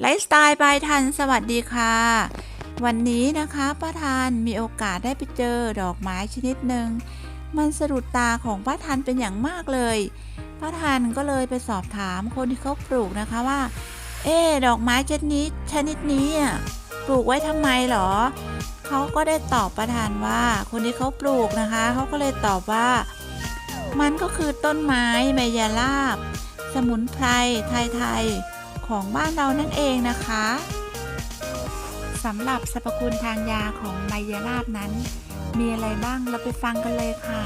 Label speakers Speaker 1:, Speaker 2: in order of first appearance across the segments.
Speaker 1: ไลฟ์สไตล์บายทันสวัสดีค่ะ วันนี้นะคะป้าทันมีโอกาสได้ไปเจอดอกไม้ชนิดหนึ่งมันสะดุดตาของป้าทันเป็นอย่างมากเลยป้าทันก็เลยไปสอบถามคนที่เขาปลูกนะคะว่า เอ๊ดอกไม้ชนิดชนิดนี้อะปลูกไว้ทำไมหรอเขาก็ได้ตอบประธานว่า คนที่เขาปลูกนะคะเขาก็เลยตอบว่า มันก็คือต้นไม้ไมยาลาบ สมุนไพรไทยๆ ของบ้านเรานั่นเองนะคะสำหรับสรรพคุณทางยาของไมยาลาบนั้น มีอะไรบ้างเราไปฟังกันเลยค่ะ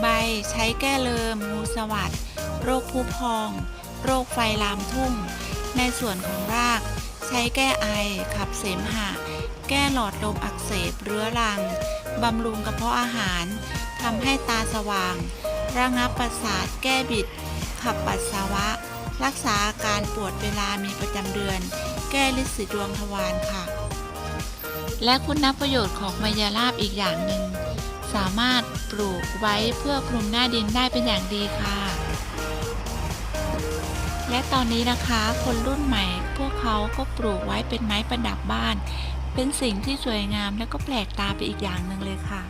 Speaker 1: ใบใช้แก้เลิมงูสวัสดโรคผู้พอง โรคไฟลามทุ่ง ในส่วนของราก ใช้แก้ไอ ขับเสมหะ แก้หลอดลมอักเสบเรื้อรัง บำรุงกระเพาะอาหารทำให้ตาสว่าง ระงับประสาทแก้บิด ขับปัสสาวะ รักษาอาการปวดเวลามีประจำเดือน แก้ลิสีดวงทวารค่ะ และคุณประโยชน์ของมายาลาบอีกอย่างหนึ่ง สามารถปลูกไว้เพื่อคลุมหน้าดินได้เป็นอย่างดีค่ะ และตอนนี้นะคะคนรุ่นใหม่ พวกเขาก็ปลูกไว้เป็นไม้ประดับบ้าน เป็นสิ่งที่สวยงามและก็แปลกตาไปอีกอย่างหนึ่งเลยค่ะ